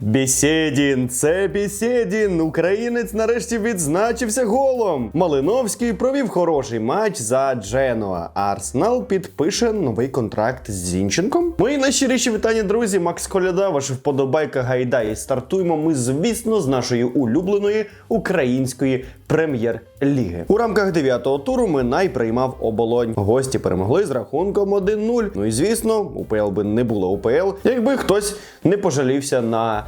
Бєсєдін, це Бєсєдін. Українець нарешті відзначився голом. Малиновський провів хороший матч за Дженуа. А Арсенал підпише новий контракт з Зінченком. Мої найщиріші вітання, друзі. Макс Коляда, ваша вподобайка гайда. І стартуємо ми, звісно, з нашої улюбленої української прем'єр-ліги. У рамках дев'ятого туру Минай приймав оболонь. Гості перемогли з рахунком 1-0. Ну і звісно, УПЛ би не було УПЛ, якби хтось не пожалівся на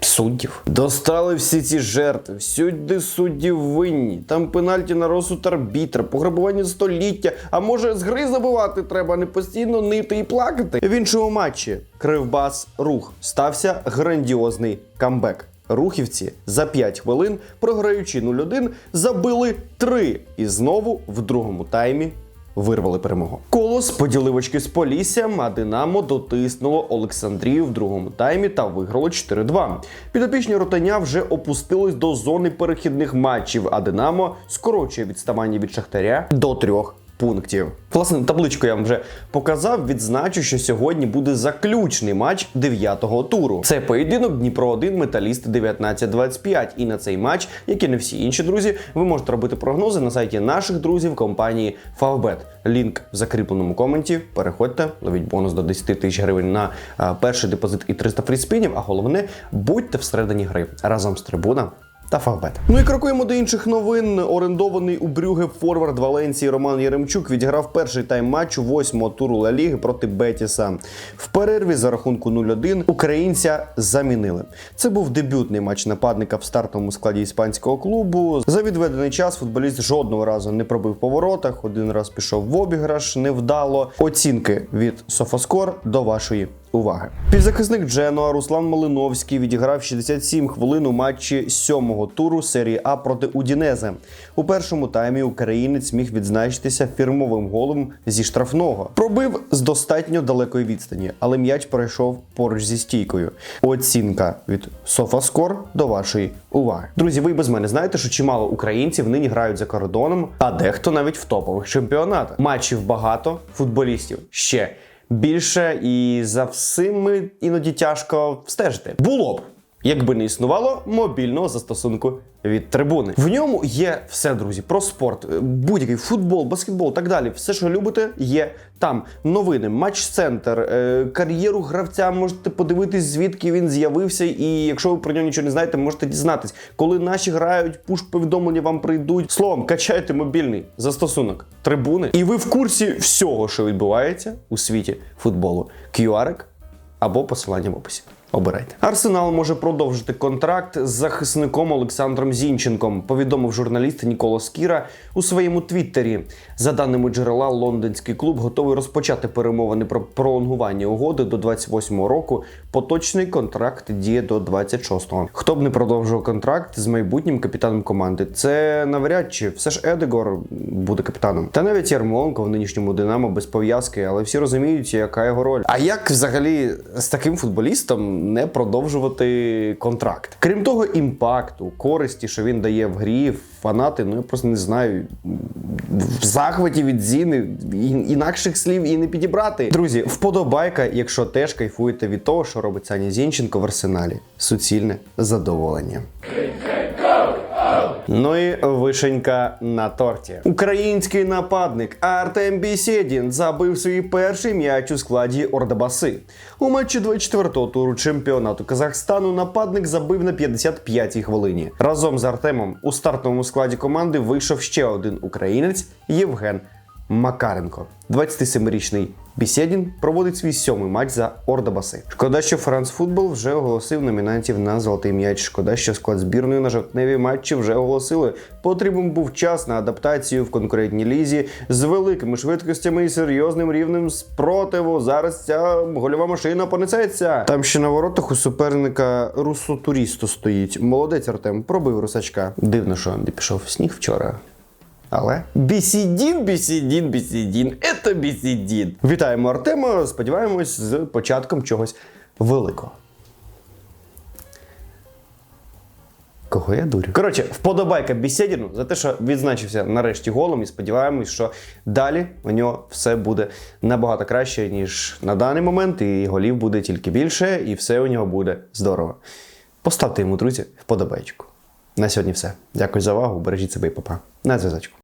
Суддів достали всі ці жертви, всюди судді винні. Там пенальті на розсуд арбітра, пограбування століття. А може з гри забивати треба не постійно нити і плакати. В іншому матчі Кривбас Рух стався грандіозний камбек. Рухівці за 5 хвилин, програючи 0-1, забили 3 і знову в другому таймі вирвали перемогу. Колос поділив очки з Поліссям, а Динамо дотиснуло Олександрію в другому таймі та виграло 4-2. Підопічні ротання вже опустились до зони перехідних матчів, а Динамо скорочує відставання від Шахтаря до трьох. Пунктів. Власне, табличку я вам вже показав. Відзначу, що сьогодні буде заключний матч 9-го туру. Це поєдинок Дніпро 1 Металіст 19-25. І на цей матч, як і не всі інші друзі, ви можете робити прогнози на сайті наших друзів компанії Favbet. Лінк в закріпленому коменті. Переходьте, ловіть бонус до 10 тисяч гривень на перший депозит і 300 фріспінів. А головне, будьте всередині гри разом з трибуна та Фавбет. Ну і крокуємо до інших новин. Орендований у Брюге форвард Валенції Роман Яремчук відіграв перший тайм матчу восьмого туру Ла Ліги проти Бетіса. В перерві за рахунку 0-1 українця замінили. Це був дебютний матч нападника в стартовому складі іспанського клубу. За відведений час футболіст жодного разу не пробив по воротах. Один раз пішов в обіграш невдало. Оцінки від Софоскор до вашої уваги. Півзахисник Дженуа Руслан Малиновський відіграв 67 хвилин у матчі сьомого туру серії А проти Удінезе. У першому таймі українець міг відзначитися фірмовим голом зі штрафного. Пробив з достатньо далекої відстані, але м'яч пройшов поруч зі стійкою. Оцінка від Софаскор до вашої уваги. Друзі, ви без мене знаєте, що чимало українців нині грають за кордоном, а дехто навіть в топових чемпіонатах. Матчів багато, футболістів ще більше, і за всіми іноді тяжко встежити. Було б. Якби не існувало мобільного застосунку від трибуни. В ньому є все, друзі, про спорт, е, будь-який футбол, баскетбол, так далі. Все, що любите, є там. Новини, матч-центр, е, кар'єру гравця можете подивитись, звідки він з'явився. І якщо ви про нього нічого не знаєте, можете дізнатись, коли наші грають, пуш-повідомлення вам прийдуть. Словом, качайте мобільний застосунок трибуни, і ви в курсі всього, що відбувається у світі футболу. QR або посилання в описі. Обирайте. Арсенал може продовжити контракт з захисником Олександром Зінченком, повідомив журналіст Нікола Скіра у своєму твіттері. За даними джерела, лондонський клуб готовий розпочати перемовини про пролонгування угоди до 28-го року. Поточний контракт діє до 26-го. Хто б не продовжував контракт з майбутнім капітаном команди? Це навряд чи все ж Едегор буде капітаном. Та навіть Ярмоленко в нинішньому Динамо без пов'язки, але всі розуміють, яка його роль. А як взагалі з таким футболістом не продовжувати контракт? Крім того, імпакту, користі, що він дає в грі, фанати, ну я просто не знаю. В захваті від Зіни інакших слів і не підібрати. Друзі, вподобайка, якщо теж кайфуєте від того, що робить Саня Зінченко в арсеналі. Суцільне задоволення. Ну і вишенька на торті. Український нападник Артем Бісєдін забив свій перший м'яч у складі Ордабаси. У матчі 24-го туру чемпіонату Казахстану нападник забив на 55-й хвилині. Разом з Артемом у стартовому складі команди вийшов ще один українець Євген Макаренко. 27-річний Бісєдін проводить свій сьомий матч за Ордабаси. Шкода, що Франц Футбол вже оголосив номінантів на золотий м'яч. Шкода, що склад збірної на жовтневі матчі вже оголосили. Потрібен був час на адаптацію в конкурентній лізі з великими швидкостями і серйозним рівнем спротиву. Зараз ця гольова машина понесеться. Там ще на воротах у суперника Руссо Турісто стоїть. Молодець Артем пробив русачка. Дивно, що не пішов сніг вчора. Але бісідін, бісідін, бісідін, це бісідін. Вітаємо Артема. Сподіваємось, з початком чогось великого. Кого я дурю? Коротше, вподобайка Бісєдіну за те, що відзначився нарешті голом, і сподіваємось, що далі у нього все буде набагато краще, ніж на даний момент, і голів буде тільки більше, і все у нього буде здорово. Поставте йому, друзі, вподобайку. На сьогодні все. Дякую за увагу. Бережіть себе і папа. На зв'язочку.